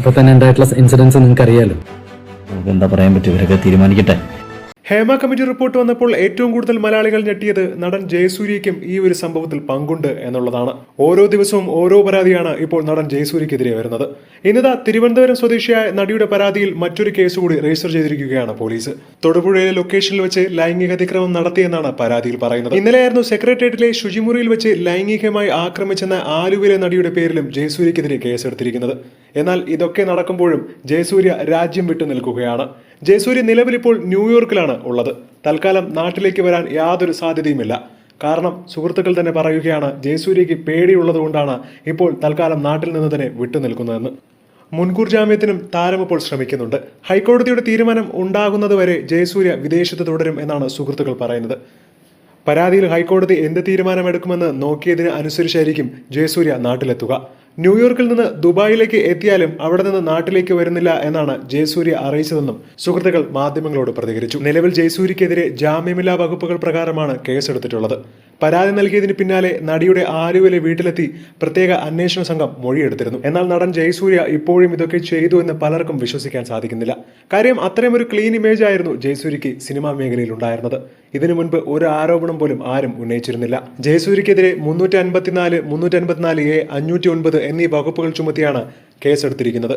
ഇപ്പൊ തന്നെ ഉണ്ടായിട്ടുള്ള ഇൻസിഡൻസ് നിങ്ങൾക്ക് അറിയാലോ? നമുക്ക് എന്താ പറയാൻ പറ്റും? ഇവരൊക്കെ തീരുമാനിക്കട്ടെ. ഹേമ കമ്മിറ്റി റിപ്പോർട്ട് വന്നപ്പോൾ ഏറ്റവും കൂടുതൽ മലയാളികൾ ഞെട്ടിയത് നടൻ ജയസൂര്യയ്ക്കും ഈ ഒരു സംഭവത്തിൽ പങ്കുണ്ട് എന്നുള്ളതാണ്. ഓരോ ദിവസവും ഓരോ പരാതിയാണ് ഇപ്പോൾ നടൻ ജയസൂര്യക്കെതിരെ വരുന്നത്. ഇന്നതാ തിരുവനന്തപുരം സ്വദേശിയായ നടിയുടെ പരാതിയിൽ മറ്റൊരു കേസ് കൂടി രജിസ്റ്റർ ചെയ്തിരിക്കുകയാണ് പോലീസ്. തൊടുപുഴയിലെ ലൊക്കേഷനിൽ വെച്ച് ലൈംഗിക അതിക്രമം നടത്തിയെന്നാണ് പരാതിയിൽ പറയുന്നത്. ഇന്നലെയായിരുന്നു സെക്രട്ടേറിയറ്റിലെ ശുചിമുറിയിൽ വെച്ച് ലൈംഗികമായി ആക്രമിച്ചെന്ന ആലുവിലെ നടിയുടെ പേരിലും ജയസൂര്യക്കെതിരെ കേസെടുത്തിരിക്കുന്നത്. എന്നാൽ ഇതൊക്കെ നടക്കുമ്പോഴും ജയസൂര്യ രാജ്യം വിട്ടു നിൽക്കുകയാണ്. ജയസൂര്യ നിലവിലിപ്പോൾ ന്യൂയോർക്കിലാണ് ഉള്ളത്. തൽക്കാലം നാട്ടിലേക്ക് വരാൻ യാതൊരു സാധ്യതയുമില്ല. കാരണം സുഹൃത്തുക്കൾ തന്നെ പറയുകയാണ് ജയസൂര്യയ്ക്ക് പേടിയുള്ളതുകൊണ്ടാണ് ഇപ്പോൾ തൽക്കാലം നാട്ടിൽ നിന്ന് തന്നെ വിട്ടുനിൽക്കുന്നതെന്ന്. മുൻകൂർ ജാമ്യത്തിനും താരം ഇപ്പോൾ ശ്രമിക്കുന്നുണ്ട്. ഹൈക്കോടതിയുടെ തീരുമാനം ഉണ്ടാകുന്നതുവരെ ജയസൂര്യ വിദേശത്ത് തുടരും എന്നാണ് സുഹൃത്തുക്കൾ പറയുന്നത്. പരാതിയിൽ ഹൈക്കോടതി എന്ത് തീരുമാനമെടുക്കുമെന്ന് നോക്കിയതിന് അനുസരിച്ചായിരിക്കും ജയസൂര്യ നാട്ടിലെത്തുക. ന്യൂയോർക്കിൽ നിന്ന് ദുബായിലേക്ക് എത്തിയാലും അവിടെ നിന്ന് നാട്ടിലേക്ക് വരുന്നില്ല എന്നാണ് ജയസൂര്യ അറിയിച്ചതെന്നും സുഹൃത്തുക്കൾ മാധ്യമങ്ങളോട് പ്രതികരിച്ചു. നിലവിൽ ജയസൂര്യക്കെതിരെ ജാമ്യമില്ലാ വകുപ്പുകൾ പ്രകാരമാണ് കേസെടുത്തിട്ടുള്ളത്. പരാതി നൽകിയതിന് പിന്നാലെ നടിയുടെ ആലുവിലെ വീട്ടിലെത്തി പ്രത്യേക അന്വേഷണ സംഘം മൊഴിയെടുത്തിരുന്നു. എന്നാൽ നടൻ ജയസൂര്യ ഇപ്പോഴും ഇതൊക്കെ ചെയ്തു എന്ന് പലർക്കും വിശ്വസിക്കാൻ സാധിക്കുന്നില്ല. കാര്യം അത്രയും ഒരു ക്ലീൻ ഇമേജ് ആയിരുന്നു ജയസൂര്യക്ക് സിനിമാ മേഖലയിൽ ഉണ്ടായിരുന്നത് ഇതിനു മുൻപ് ഒരു ആരോപണം പോലും ആരും ഉന്നയിച്ചിരുന്നില്ല. ജയസൂര്യക്കെതിരെ മുന്നൂറ്റി അൻപത്തിനാല് മുന്നൂറ്റി അൻപത്തിനാല് എ അഞ്ഞൂറ്റി ഒൻപത് എന്നീ വകുപ്പുകൾ ചുമത്തിയാണ് കേസെടുത്തിരിക്കുന്നത്.